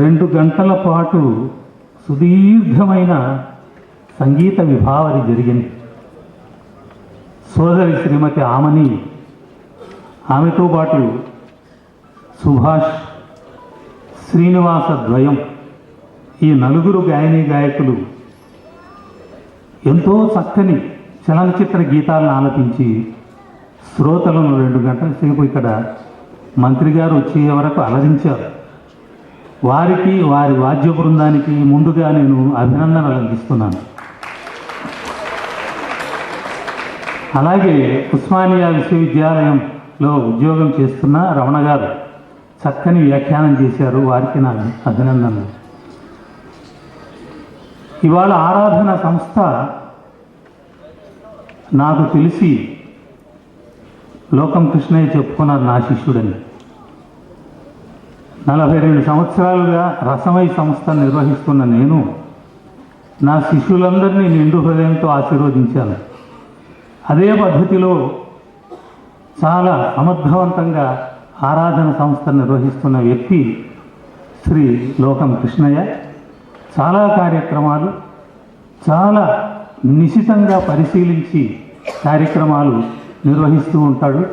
రెండు గంటల పాటు సుదీర్ఘమైన సంగీత విభావరి జరిగింది. సోదరి శ్రీమతి ఆమని ఆమెతో పాటు సుభాష్ శ్రీనివాస ద్వయం ఈ నలుగురు గాయని గాయకులు ఎంతో చక్కని చలనచిత్ర గీతాలను ఆలపించి శ్రోతలను రెండు గంటల సేపు ఇక్కడ మంత్రి గారు వచ్చే వరకు అలరించారు. వారికి వారి వాద్య బృందానికి ముందుగా నేను అభినందనలు అందిస్తున్నాను అలాగే ఉస్మానియా విశ్వవిద్యాలయంలో ఉద్యోగం చేస్తున్న రమణ గారు చక్కని వ్యాఖ్యానం చేశారు. వారికి నా అభినందనలు. ఇవాళ ఆరాధన సంస్థ నాకు తెలిసి లోకం కృష్ణయ్య చెప్పుకున్నారు నా శిష్యుడని. నలభై రెండు సంవత్సరాలుగా రసమై సంస్థ నిర్వహిస్తున్న నేను నా శిష్యులందరినీ నిండు హృదయంతో ఆశీర్వదించాను. అదే పద్ధతిలో చాలా సమర్థవంతంగా ఆరాధన సంస్థ నిర్వహిస్తున్న వ్యక్తి శ్రీ లోకం కృష్ణయ్య. చాలా కార్యక్రమాలు చాలా నిశితంగా పరిశీలించి కార్యక్రమాలు నిర్వహిస్తూ ఉంటాడు.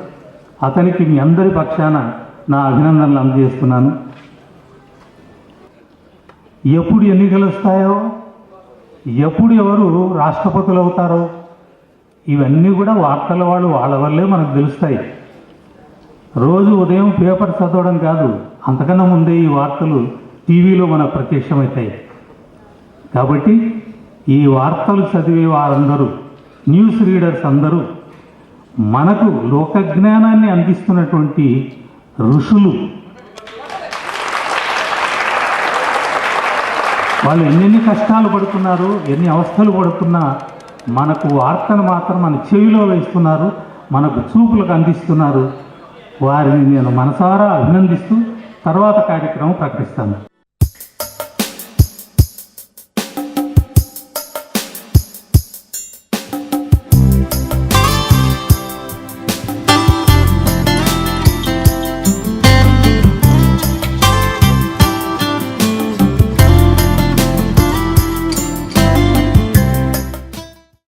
అతనికి మీ అందరి పక్షాన నా అభినందనలు అందజేస్తున్నాను. ఎప్పుడు ఎన్నికలు వస్తాయో ఎప్పుడు ఎవరు రాష్ట్రపతులు అవుతారో ఇవన్నీ కూడా వార్తల వాళ్ళు వాళ్ళ వల్లే మనకు తెలుస్తాయి. రోజు ఉదయం పేపర్ చదవడం కాదు అంతకన్నా ముందే ఈ వార్తలు టీవీలో మనకు ప్రత్యక్షమవుతాయి. కాబట్టి ఈ వార్తలు చదివే వారందరూ న్యూస్ రీడర్స్ అందరూ మనకు లోకజ్ఞానాన్ని అందిస్తున్నటువంటి ఋషులు. వాళ్ళు ఎన్నెన్ని కష్టాలు పడుతున్నారు ఎన్ని అవస్థలు పడుతున్నా మనకు వార్తను మాత్రం మన చెవిలో వేస్తున్నారు మనకు చూపులకు అందిస్తున్నారు. వారిని నేను మనసారా అభినందిస్తూ తర్వాత కార్యక్రమం ప్రకటిస్తాను.